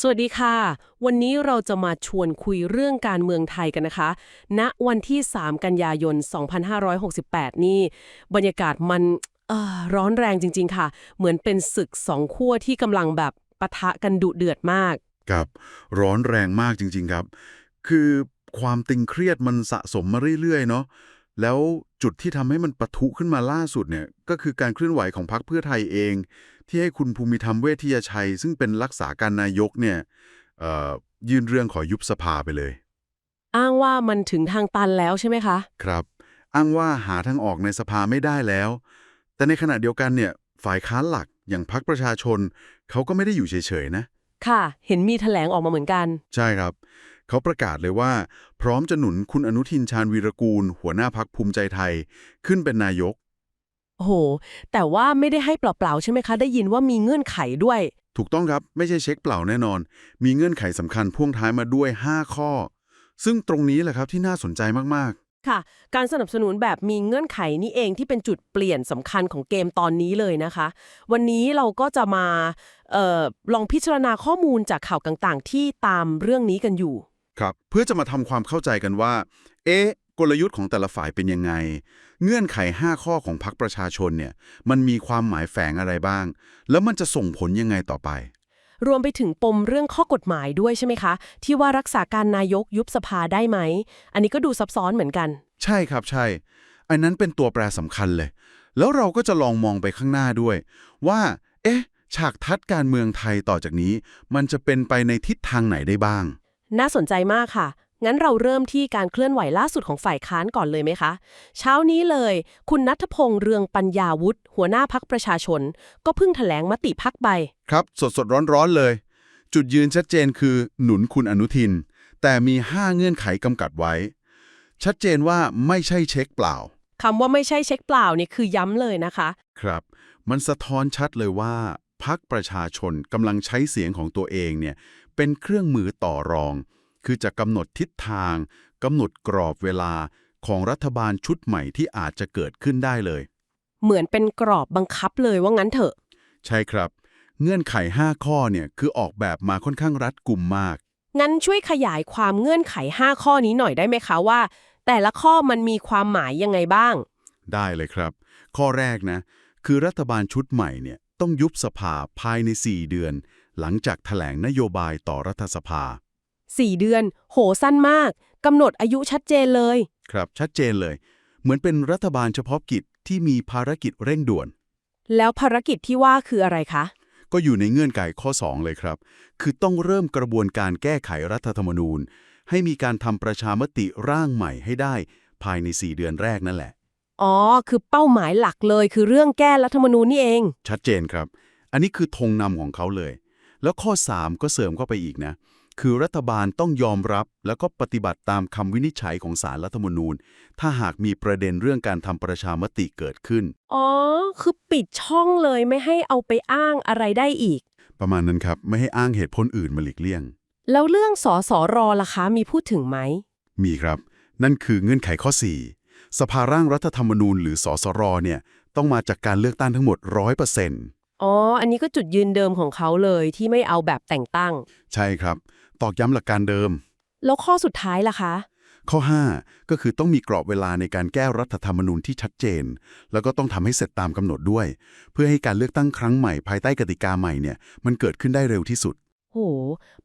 สวัสดีค่ะ วันนี้เราจะมาชวนคุยเรื่องการเมืองไทยกันนะคะณวันที่ 3 กันยายน 2568 นี่ บรรยากาศมันร้อนแรงจริง ๆ ค่ะ เหมือนเป็นศึกสองขั้วที่กำลังแบบปะทะกันดุเดือดมาก ครับ ร้อนแรงมากจริง ๆ ครับ คือความตึงเครียดมันสะสมมาเรื่อย ๆ เนาะแล้วจุดที่ทำให้มันปะทุขึ้นมาล่าสุดเนี่ย ก็คือการเคลื่อนไหวของพรรคเพื่อไทยเอง ที่ให้คุณภูมิธรรมเวชยชัย ซึ่งเป็นรักษาการนายกเนี่ยเอ่อยื่นเรื่องขอยุบสภาไปเลย อ้างว่ามันถึงทางตันแล้วใช่ไหมคะ ครับ อ้างว่าหาทางออกในสภาไม่ได้แล้ว แต่ในขณะเดียวกันเนี่ยฝ่ายค้านหลักอย่างพรรคประชาชน เขาก็ไม่ได้อยู่เฉยๆนะ ค่ะ เห็นมีแถลงออกมาเหมือนกัน ใช่ครับ เขาประกาศเลยว่า พร้อมจะหนุนคุณอนุทินชาญวีรกูล หัวหน้าพักภูมิใจไทย ขึ้นเป็นนายก โอ้โห แต่ว่าไม่ได้ให้เปล่าๆใช่ไหมคะ ได้ยินว่ามีเงื่อนไขด้วย ถูกต้องครับ ไม่ใช่เช็คเปล่าแน่นอน มีเงื่อนไขสำคัญพ่วงท้ายมาด้วย 5 ข้อ ซึ่งตรงนี้แหละครับที่น่าสนใจมากค่ะ การสนับสนุนแบบมีเงื่อนไขนี่เองที่เป็นจุดเปลี่ยนสำคัญของเกมตอนนี้เลยนะคะ วันนี้เราก็จะมาเออลองพิจารณาข้อมูลจากข่าวต่างๆ ที่ตามเรื่องนี้กันอยู่ ๆ ครับ เพื่อจะมาทำความเข้าใจกันว่า เอ๊ะ กลยุทธ์ของแต่ละฝ่ายเป็นยังไง เงื่อนไข 5 ข้อของพรรคประชาชนเนี่ย มันมีความหมายแฝงอะไรบ้าง แล้วมันจะส่งผลยังไงต่อไป รวมไปถึงปมเรื่องข้อกฎหมายด้วยใช่ไหมคะ ที่ว่ารักษาการนายกยุบสภาได้ไหม อันนี้ก็ดูซับซ้อนเหมือนกัน ใช่ครับใช่ อันนั้นเป็นตัวแปรสำคัญเลย แล้วเราก็จะลองมองไปข้างหน้าด้วย ว่า เอ๊ะ ฉากทัดการเมืองไทยต่อจากนี้ มันจะเป็นไปในทิศทางไหนได้บ้าง น่าสนใจมากค่ะ งั้นเราเริ่มที่การเคลื่อนไหวล่าสุดของฝ่ายค้านก่อนเลยไหมคะ เช้านี้เลย คุณนัทพงษ์เรืองปัญญาวุฒิหัวหน้าพักประชาชน ก็เพิ่งแถลงมติพักไปครับสดสดร้อนร้อนๆเลย จุดยืนชัดเจนคือหนุนคุณอนุทิน แต่มี 5 เงื่อนไขกำกัดไว้ ชัดเจนว่าไม่ใช่เช็คเปล่าคำว่าไม่ใช่เช็คเปล่านี่คือย้ำเลยนะคะ ครับ มันสะท้อนชัดเลยว่าพักประชาชนกำลังใช้เสียงของตัวเองเนี่ยเป็นเครื่องมือต่อรอง คือจะกำหนดทิศทางกำหนดกรอบเวลาของรัฐบาลชุดใหม่ที่อาจจะเกิดขึ้นได้เลย เหมือนเป็นกรอบบังคับเลยว่างั้นเถอะ ใช่ครับ เงื่อนไข 5 ข้อเนี่ยคือออกแบบมาค่อนข้างรัดกุมมาก งั้นช่วยขยายความเงื่อนไข 5 ข้อนี้หน่อยได้ไหมคะว่า แต่ละข้อมันมีความหมายยังไงบ้าง ได้เลยครับ ข้อแรกนะ คือรัฐบาลชุดใหม่เนี่ยต้องยุบสภาภายใน 4 เดือน หลังจากถแถลงนโยบายต่อรัฐสภา 4 เดือน โหสั้นมากกำหนดอายุชัดเจนเลย ครับชัดเจนเลย เหมือนเป็นรัฐบาลเฉพาะกิจที่มีภารกิจเร่งด่วน แล้วภารกิจที่ว่าคืออะไรคะ ก็อยู่ในเงื่อนไขข้อ 2 เลยครับ คือต้องเริ่มกระบวนการแก้ไขรัฐธรรมนูญ ให้มีการทำประชามติร่างใหม่ให้ได้ ภายใน 4 เดือนแรกนั่นแหละ อ๋อ คือเป้าหมายหลักเลยคือเรื่องแก้รัฐธรรมนูญนี่เอง ชัดเจนครับ อันนี้คือธงนำของเขาเลย แล้วข้อ 3 ก็เสริมเข้าไปอีกนะ คือรัฐบาลต้องยอมรับแล้วก็ปฏิบัติตามคำวินิจฉัยของศาลรัฐธรรมนูญ ถ้าหากมีประเด็นเรื่องการทำประชามติเกิดขึ้น อ๋อ คือปิดช่องเลยไม่ให้เอาไปอ้างอะไรได้อีก ประมาณนั้นครับ ไม่ให้อ้างเหตุผลอื่นมาหลีกเลี่ยง แล้วเรื่องสอสอรอล่ะคะ มีพูดถึงไหม มีครับ นั่นคือเงื่อนไขข้อ 4 สภาร่างรัฐธรรมนูญหรือสสรเนี่ยต้องมาจากการเลือกตั้งทั้งหมด100% อ๋อ อันนี้ก็จุดยืนเดิมของเขาเลยที่ไม่เอาแบบแต่งตั้ง ใช่ครับ ตอกย้ำหลักการเดิม แล้วข้อสุดท้ายล่ะคะ ข้อ 5 ก็คือต้องมีกรอบเวลาในการแก้รัฐธรรมนูญที่ชัดเจน แล้วก็ต้องทำให้เสร็จตามกำหนดด้วย เพื่อให้การเลือกตั้งครั้งใหม่ภายใต้กติกาใหม่เนี่ยมันเกิดขึ้นได้เร็วที่สุด โห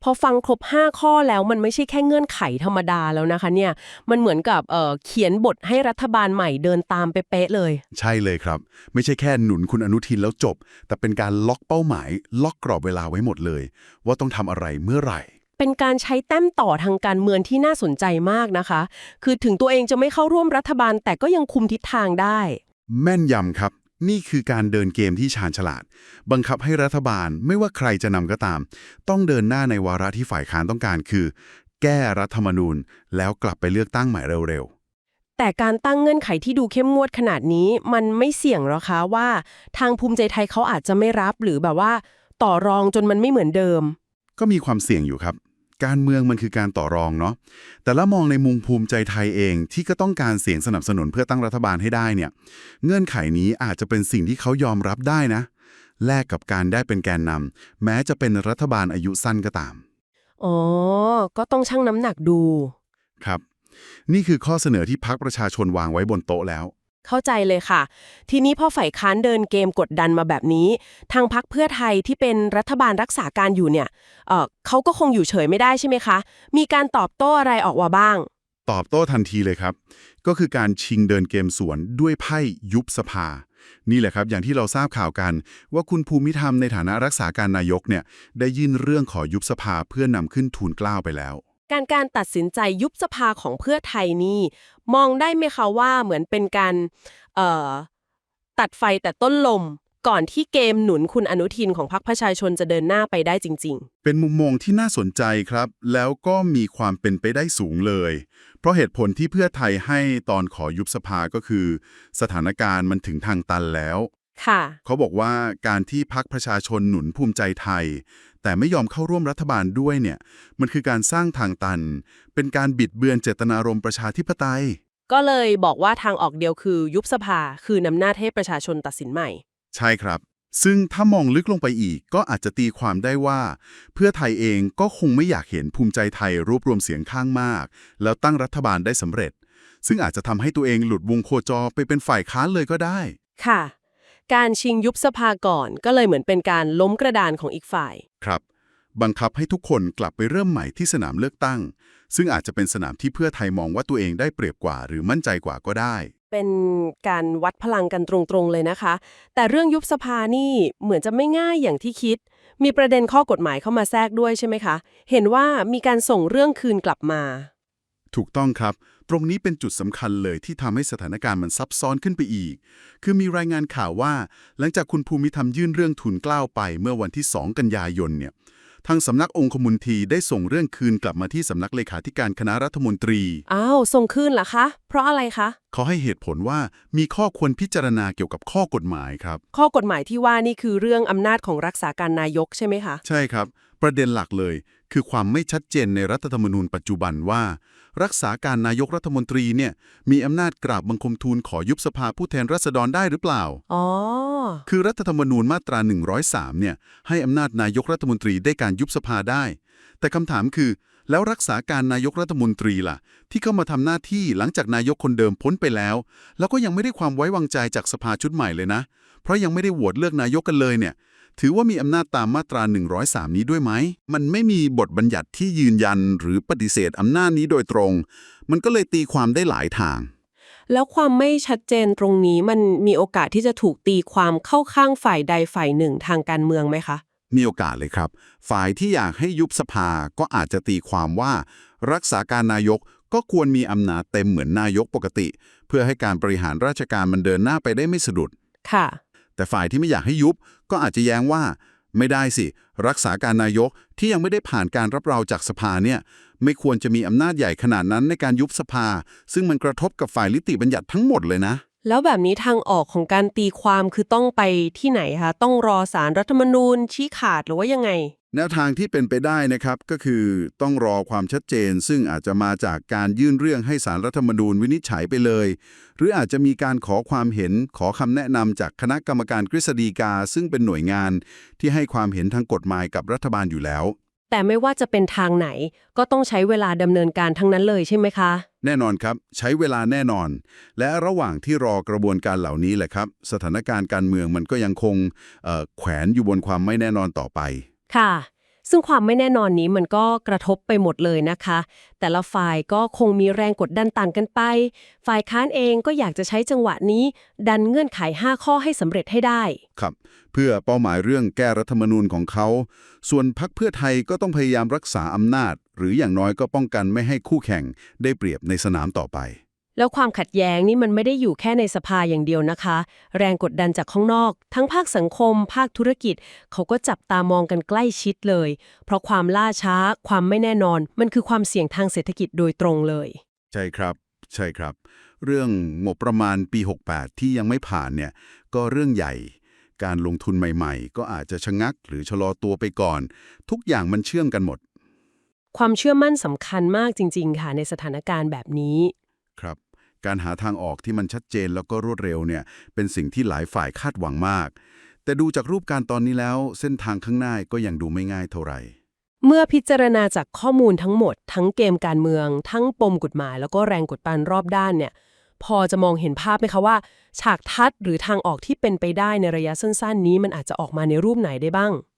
พอฟังครบ 5 ข้อแล้วมันไม่ใช่แค่เงื่อนไขธรรมดาแล้วนะคะเนี่ย มันเหมือนกับเอ่อเขียนบทให้รัฐบาลใหม่เดินตามเป๊ะๆเลย ใช่เลยครับ ไม่ใช่แค่หนุนคุณอนุทินแล้วจบ แต่เป็นการล็อกเป้าหมาย ล็อกกรอบเวลาไว้หมดเลย ว่าต้องทำอะไรเมื่อไหร่เป็นการใช้แต้มต่อทางการเมืองที่น่าสนใจมากนะคะ คือถึงตัวเองจะไม่เข้าร่วมรัฐบาลแต่ก็ยังคุมทิศทางได้ แม่นยำครับ นี่คือการเดินเกมที่ชาญฉลาด บังคับให้รัฐบาลไม่ว่าใครจะนำก็ตาม ต้องเดินหน้าในวาระที่ฝ่ายค้านต้องการคือ แก้รัฐธรรมนูญ แล้วกลับไปเลือกตั้งใหม่เร็วแต่การตั้งเงื่อนไขที่ดูเข้มงวดขนาดนี้ มันไม่เสี่ยงหรอคะว่า ทางภูมิใจไทยเขาอาจจะไม่รับหรือแบบว่า ต่อรองจนมันไม่เหมือนเดิมๆก็มีความเสี่ยงอยู่ครับ การเมืองมันคือการต่อรองเนาะแต่ละมองในมุมภูมิใจไทยเองที่ก็ต้องการเสียงสนับสนุนเพื่อตั้งรัฐบาลให้ได้เนี่ยเงื่อนไขนี้อาจจะเป็นสิ่งที่เขายอมรับได้นะ แลกกับการได้เป็นแกนนำแม้จะเป็นรัฐบาลอายุสั้นก็ตามอ๋อก็ต้องชั่งน้ำหนักดูครับ นี่คือข้อเสนอที่พักประชาชนวางไว้บนโต๊ะแล้ว เข้าใจเลยค่ะ ทีนี้พอฝ่ายค้านเดินเกมกดดันมาแบบนี้ ทางพักเพื่อไทยที่เป็นรัฐบาลรักษาการอยู่เนี่ยเออเขาก็คงอยู่เฉยไม่ได้ใช่ไหมคะ มีการตอบโต้อะไรออกมาบ้าง ตอบโต้ทันทีเลยครับ ก็คือการชิงเดินเกมสวนด้วยไพ่ยุบสภา นี่แหละครับ อย่างที่เราทราบข่าวกันว่าคุณภูมิธรรมในฐานะรักษาการนายกเนี่ยได้ยื่นเรื่องขอยุบสภาเพื่อนำขึ้นทูลเกล้าไปแล้ว การการตัดสินใจยุบสภาของเพื่อไทยนี่มองได้ไหมคะว่าเหมือนเป็นการเอ่อตัดไฟแต่ต้นลมก่อนที่เกมหนุนคุณอนุทินของพรรคประชาชนจะเดินหน้าไปได้จริงเป็นมุมมองที่น่าสนใจครับ แล้วก็มีความเป็นไปได้สูงเลย เพราะเหตุผลที่เพื่อไทยให้ตอนขอยุบสภาก็คือ สถานการณ์มันถึงทางตันแล้วๆค่ะ เขาบอกว่าการที่พักประชาชนหนุนภูมิใจไทย แต่ไม่ยอมเข้าร่วมรัฐบาลด้วยเนี่ย มันคือการสร้างทางตัน เป็นการบิดเบือนเจตนารมณ์ประชาธิปไตย ก็เลยบอกว่าทางออกเดียวคือยุบสภา คือนำหน้าจให้ประชาชนตัดสินใหม่ ใช่ครับ ซึ่งถ้ามองลึกลงไปอีกก็อาจจะตีความได้ว่า เพื่อไทยเองก็คงไม่อยากเห็นภูมิใจไทยรวบรวมเสียงข้างมาก แล้วตั้งรัฐบาลได้สำเร็จ ซึ่งอาจจะทำให้ตัวเองหลุดวงโคจรไปเป็นฝ่ายค้านเลยก็ได้ ค่ะ การชิงยุบสภาก่อนก็เลยเหมือนเป็นการล้มกระดานของอีกฝ่าย ครับ บังคับให้ทุกคนกลับไปเริ่มใหม่ที่สนามเลือกตั้ง ซึ่งอาจจะเป็นสนามที่เพื่อไทยมองว่าตัวเองได้เปรียบกว่า หรือมั่นใจกว่าก็ได้ เป็นการวัดพลังกันตรงๆเลยนะคะ แต่เรื่องยุบสภานี่เหมือนจะไม่ง่ายอย่างที่คิด มีประเด็นข้อกฎหมายเข้ามาแทรกด้วยใช่ไหมคะ เห็นว่ามีการส่งเรื่องคืนกลับมา ถูกต้องครับ ตรงนี้เป็นจุดสำคัญเลยที่ทำให้สถานการณ์มันซับซ้อนขึ้นไปอีก คือมีรายงานข่าวว่า หลังจากคุณภูมิธรรมยื่นเรื่องทุนเกล้าไปเมื่อวันที่ 2 กันยายนเนี่ยทางสำนักองคมนตรีได้ส่งเรื่องคืนกลับมาที่สำนักเลขาธิการคณะรัฐมนตรี อ้าว ส่งคืนเหรอคะ เพราะอะไรคะ เขาให้เหตุผลว่ามีข้อควรพิจารณาเกี่ยวกับข้อกฎหมายครับ ข้อกฎหมายที่ว่านี่คือเรื่องอำนาจของรักษาการนายกใช่ไหมคะ ใช่ครับ ประเด็นหลักเลย คือความไม่ชัดเจนในรัฐธรรมนูญปัจจุบันว่า รักษาการนายกรัฐมนตรีเนี่ยมีอำนาจกราบบังคมทูลขอยุบสภาผู้แทนราษฎรได้หรือเปล่า อ๋อ คือรัฐธรรมนูญมาตรา 103 เนี่ยให้อำนาจนายกรัฐมนตรีได้การยุบสภาได้ แต่คำถามคือ แล้วรักษาการนายกรัฐมนตรีล่ะ ที่เข้ามาทำหน้าที่หลังจากนายกคนเดิมพ้นไปแล้ว แล้วก็ยังไม่ได้ความไว้วางใจจากสภาชุดใหม่เลยนะ เพราะยังไม่ได้โหวตเลือกนายกกันเลยเนี่ย ถือว่ามีอำนาจตามมาตรา 103 นี้ด้วยไหม มันไม่มีบทบัญญัติที่ยืนยันหรือปฏิเสธอำนาจนี้โดยตรง มันก็เลยตีความได้หลายทาง แล้วความไม่ชัดเจนตรงนี้มันมีโอกาสที่จะถูกตีความเข้าข้างฝ่ายใดฝ่ายหนึ่งทางการเมืองไหมคะ มีโอกาสเลยครับ ฝ่ายที่อยากให้ยุบสภาก็อาจจะตีความว่า รักษาการนายกก็ควรมีอำนาจเต็มเหมือนนายกปกติ เพื่อให้การบริหารราชการมันเดินหน้าไปได้ไม่สะดุด ค่ะ แต่ฝ่ายที่ไม่อยากให้ยุบก็อาจจะแย้งว่า ไม่ได้สิ รักษาการนายกที่ยังไม่ได้ผ่านการรับรองจากสภาเนี่ยไม่ควรจะมีอำนาจใหญ่ขนาดนั้นในการยุบสภา ซึ่งมันกระทบกับฝ่ายนิติบัญญัติทั้งหมดเลยนะ แล้วแบบนี้ทางออกของการตีความคือต้องไปที่ไหนคะ ต้องรอสารรัฐธรรมนูญชี้ขาดหรือว่ายังไง แนวทางที่เป็นไปได้นะครับก็คือต้องรอความชัดเจน ซึ่งอาจจะมาจากการยื่นเรื่องให้สารรัฐธรรมนูญวินิจฉัยไปเลย หรืออาจจะมีการขอความเห็นขอคำแนะนำจากคณะกรรมการกฤษฎีกา ซึ่งเป็นหน่วยงานที่ให้ความเห็นทางกฎหมายกับรัฐบาลอยู่แล้ว แต่ไม่ว่าจะเป็นทางไหนก็ต้องใช้เวลาดำเนินการทั้งนั้นเลยใช่ไหมคะ แน่นอนครับ ใช้เวลาแน่นอน และระหว่างที่รอกระบวนการเหล่านี้แหละครับ สถานการณ์การเมืองมันก็ยังคงเอ่อแขวนอยู่บนความไม่แน่นอนต่อไป ค่ะ ซึ่งความไม่แน่นอนนี้มันก็กระทบไปหมดเลยนะคะ แต่ละฝ่ายก็คงมีแรงกดดันต่างกันไป ฝ่ายค้านเองก็อยากจะใช้จังหวะนี้ ดันเงื่อนไข 5 ข้อให้สำเร็จให้ได้ ครับ เพื่อเป้าหมายเรื่องแก้รัฐธรรมนูญของเขา ส่วนพักเพื่อไทยก็ต้องพยายามรักษาอำนาจ หรืออย่างน้อยก็ป้องกันไม่ให้คู่แข่งได้เปรียบในสนามต่อไป แล้วความขัดแย้งนี่มันไม่ได้อยู่แค่ในสภาอย่างเดียวนะคะ แรงกดดันจากข้างนอก ทั้งภาคสังคม ภาคธุรกิจ เขาก็จับตามองกันใกล้ชิดเลย เพราะความล่าช้า ความไม่แน่นอน มันคือความเสี่ยงทางเศรษฐกิจโดยตรงเลย ใช่ครับ ใช่ครับ เรื่องงบประมาณปี 68 ที่ยังไม่ผ่านเนี่ยก็เรื่องใหญ่การลงทุนใหม่ ๆ ก็อาจจะชะงักหรือชะลอตัวไปก่อน ทุกอย่างมันเชื่อมกันหมด ความเชื่อมั่นสำคัญมากจริง ๆ ค่ะในสถานการณ์แบบนี้ ครับ การหาทางออกที่มันชัดเจนแล้วก็รวดเร็วเนี่ย เป็นสิ่งที่หลายฝ่ายคาดหวังมากแแต่ดูจากรูปการตอนนี้แล้ว เส้นทางข้างหน้าก็ยังดูไม่ง่ายเท่าไหร่ เมื่อพิจารณาจากข้อมูลทั้งหมด ทั้งเกมการเมือง ทั้งปมกฎหมาย แล้วก็แรงกดดันรอบด้านเนี่ย พอจะมองเห็นภาพไหมคะว่า ฉากทัดหรือทางออกที่เป็นไปได้ในระยะสั้น ๆ นี้มันอาจจะออกมาในรูปไหนได้บ้างครับ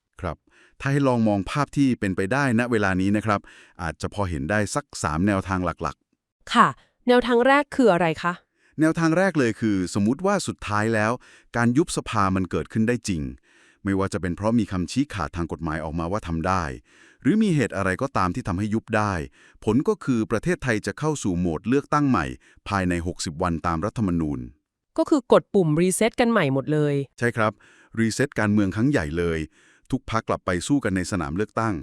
ถ้าให้ลองมองภาพที่เป็นไปได้ณเวลานี้นะครับ อาจจะพอเห็นได้สัก 3 แนวทางหลักค่ะ แนวทางแรกคืออะไรคะๆแนวทางแรกเลยคือ สมมุติว่าสุดท้ายแล้ว การยุบสภามันเกิดขึ้นได้จริง ไม่ว่าจะเป็นเพราะมีคำชี้ขาดทางกฎหมายออกมาว่าทำได้ หรือมีเหตุอะไรก็ตามที่ทำให้ยุบได้ ผลก็คือประเทศไทยจะเข้าสู่โหมดเลือกตั้งใหม่ ภายใน 60 วันตามรัฐธรรมนูญ ก็คือกดปุ่มรีเซ็ตกันใหม่หมดเลย ใช่ครับรีเซ็ตการเมืองครั้งใหญ่เลย ทุกพักกลับไปสู้กันในสนามเลือกตั้ง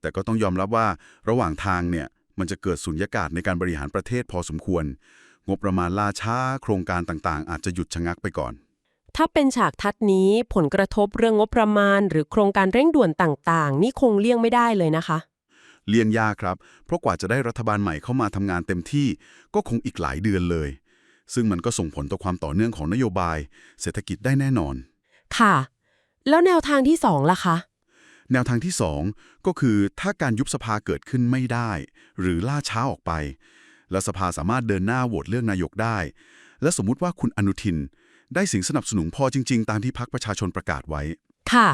แต่ก็ต้องยอมรับว่าระหว่างทางเนี่ยมันจะเกิดสุญญากาศในการบริหารประเทศพอสมควร งบประมาณล่าช้า โครงการต่างๆ อาจจะหยุดชะงักไปก่อน ถ้าเป็นฉากทัดนี้ผลกระทบเรื่องงบประมาณ หรือโครงการเร่งด่วนต่างๆ นี่คงเลี่ยงไม่ได้เลยนะคะ เลี่ยงยากครับ เพราะกว่าจะได้รัฐบาลใหม่เข้ามาทำงานเต็มที่ ก็คงอีกหลายเดือนเลย ซึ่งมันก็ส่งผลต่อความต่อเนื่องของนโยบาย เศรษฐกิจได้แน่นอน ค่ะ แล้วแนวทางที่สองล่ะคะ แนวทางที่ 2 ก็คือถ้าการยุบสภาเกิดขึ้นไม่ได้ หรือล่าช้าออกไป และสภาสามารถเดินหน้าโหวตเลือกนายกได้ และสมมุติว่าคุณอนุทิน ได้เสิ่งสนับสนุนพอจริง ๆ ตามที่พรรคประชาชนประกาศไว้ ค่ะ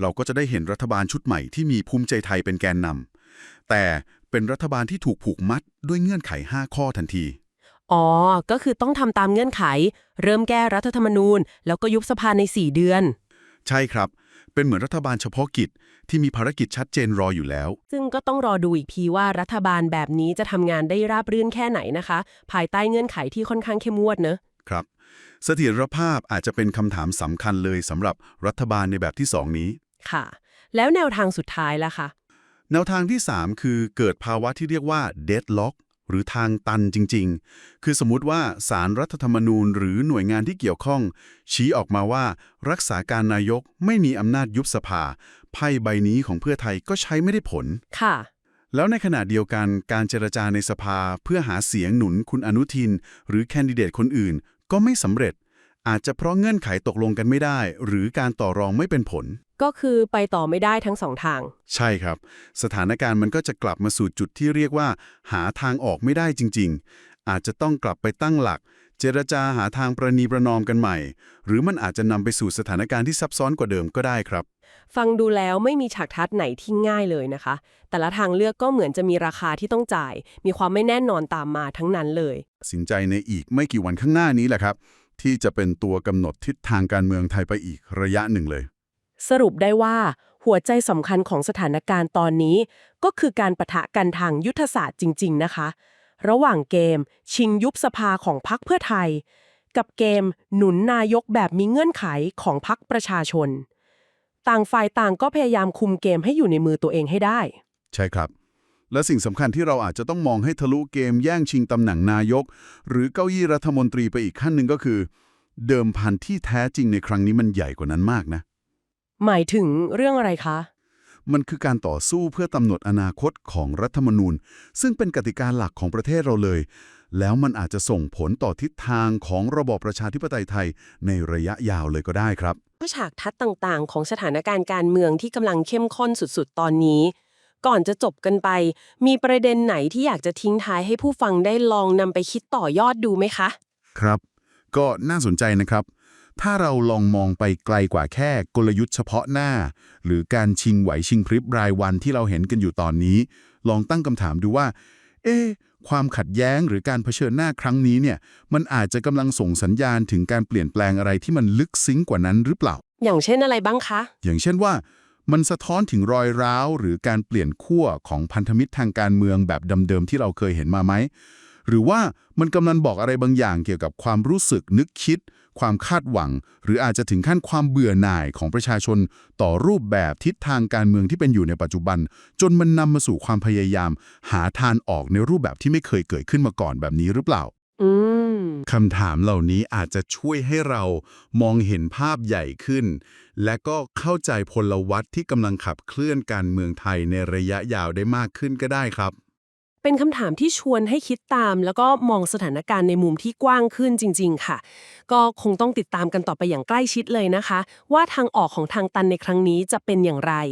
เราก็จะได้เห็นรัฐบาลชุดใหม่ที่มีภูมิใจไทยเป็นแกนนำแต่เป็นรัฐบาลที่ถูกผูกมัดด้วยเงื่อนไข 5 ข้อทันทีอ๋อ ก็คือต้องทำตามเงื่อนไข เริ่มแก้รัฐธรรมนูญ แล้วก็ยุบสภาใน 4 เดือน ใช่ครับ เป็นเหมือนรัฐบาลเฉพาะกิจที่มีภารกิจชัดเจนรออยู่แล้ว ซึ่งก็ต้องรอดูอีกทีว่ารัฐบาลแบบนี้จะทำงานได้ราบรื่นแค่ไหนนะคะ ภายใต้เงื่อนไขที่ค่อนข้างเข้มงวดเนอะครับเสถียรภาพอาจจะเป็นคำถามสำคัญเลยสำหรับรัฐบาลในแบบที่2นี้ ค่ะ แล้วแนวทางสุดท้ายล่ะคะ แนวทางที่ 3 คือเกิดภาวะที่เรียกว่า deadlock หรือทางตันจริง ๆ คือสมมุติว่าสารรัฐธรรมนูญหรือหน่วยงานที่เกี่ยวข้อง ชี้ออกมาว่ารักษาการนายกไม่มีอำนาจยุบสภา ไพ่ใบนี้ของเพื่อไทยก็ใช้ไม่ได้ผล ค่ะ แล้วในขณะเดียวกันการเจรจาในสภาเพื่อหาเสียงหนุนคุณอนุทิน หรือแคนดิเดตคนอื่น ก็ไม่สำเร็จ อาจจะเพราะเงื่อนไขตกลงกันไม่ได้ หรือการต่อรองไม่เป็นผล ก็คือไปต่อไม่ได้ทั้งสองทาง ใช่ครับ สถานการณ์มันก็จะกลับมาสู่จุดที่เรียกว่า หาทางออกไม่ได้จริง ๆ อาจจะต้องกลับไปตั้งหลัก เจรจาหาทางประนีประนอมกันใหม่ หรือมันอาจจะนำไปสู่สถานการณ์ที่ซับซ้อนกว่าเดิมก็ได้ครับ ฟังดูแล้วไม่มีฉากทัดไหนที่ง่ายเลยนะคะ แต่ละทางเลือกก็เหมือนจะมีราคาที่ต้องจ่าย มีความไม่แน่นอนตามมาทั้งนั้นเลย สินใจในอีกไม่กี่วันข้างหน้านี้แหละครับ ที่จะเป็นตัวกำหนดทิศทางการเมืองไทยไปอีกระยะหนึ่งเลย สรุปได้ว่าหัวใจสำคัญของสถานการณ์ตอนนี้ ก็คือการปะทะกันทางยุทธศาสตร์จริง ๆ นะคะ ระหว่างเกม ชิงยุบสภาของพรรคเพื่อไทย กับเกมหนุนนายกแบบมีเงื่อนไขของพรรคประชาชน ต่างฝ่ายต่างก็พยายามคุมเกมให้อยู่ในมือตัวเองให้ได้ ใช่ครับ และสิ่งสำคัญที่เราอาจจะต้องมองให้ทะลุเกมแย่งชิงตำแหน่งนายก หรือเก้าอี้รัฐมนตรีไปอีกขั้นหนึ่งก็คือ เดิมพันที่แท้จริงในครั้งนี้มันใหญ่กว่านั้นมากนะ หมายถึงเรื่องอะไรคะ มันคือการต่อสู้เพื่อกำหนดอนาคตของรัฐธรรมนูญ ซึ่งเป็นกติกาหลักของประเทศเราเลย แล้วมันอาจจะส่งผลต่อทิศทางของระบอบประชาธิปไตยไทย ในระยะยาวเลยก็ได้ครับ ก็ฉากทัดต่างๆ ของสถานการณ์การเมืองที่กำลังเข้มข้นสุดๆ ตอนนี้ ก่อนจะจบกันไป มีประเด็นไหนที่อยากจะทิ้งท้ายให้ผู้ฟังได้ลองนำไปคิดต่อยอดดูไหมคะ ครับ ก็น่าสนใจนะครับ ถ้าเราลองมองไปไกลกว่าแค่กลยุทธ์เฉพาะหน้า หรือการชิงไหวชิงพริบรายวันที่เราเห็นกันอยู่ตอนนี้ ลองตั้งคำถามดูว่า เอ๊ะความขัดแย้งหรือการเผชิญหน้าครั้งนี้เนี่ย มันอาจจะกำลังส่งสัญญาณถึงการเปลี่ยนแปลงอะไรที่มันลึกซึ้งกว่านั้นหรือเปล่า อย่างเช่นอะไรบ้างคะ อย่างเช่นว่า มันสะท้อนถึงรอยร้าว หรือการเปลี่ยนขั้วของพันธมิตรทางการเมืองแบบเดิมๆที่เราเคยเห็นมาไหมหรือว่ามันกำลังบอกอะไรบางอย่างเกี่ยวกับความรู้สึกนึกคิด ความคาดหวัง หรืออาจจะถึงขั้นความเบื่อหน่ายของประชาชน ต่อรูปแบบทิศทางการเมืองที่เป็นอยู่ในปัจจุบัน จนมันนำมาสู่ความพยายาม หาทางออกในรูปแบบที่ไม่เคยเกิดขึ้นมาก่อนแบบนี้หรือเปล่าอคำถามเหล่านี้อาจจะช่วยให้เรามองเห็นภาพใหญ่ขึ้น และก็เข้าใจพลวัตที่กำลังขับเคลื่อนการเมืองไทยในระยะยาวได้มากขึ้นก็ได้ครับ เป็นคำถามที่ชวนให้คิดตาม แล้วก็มองสถานการณ์ในมุมที่กว้างขึ้นจริง ๆ ค่ะ ก็คงต้องติดตามกันต่อไปอย่างใกล้ชิดเลยนะคะ ว่าทางออกของทางตันในครั้งนี้จะเป็นอย่างไร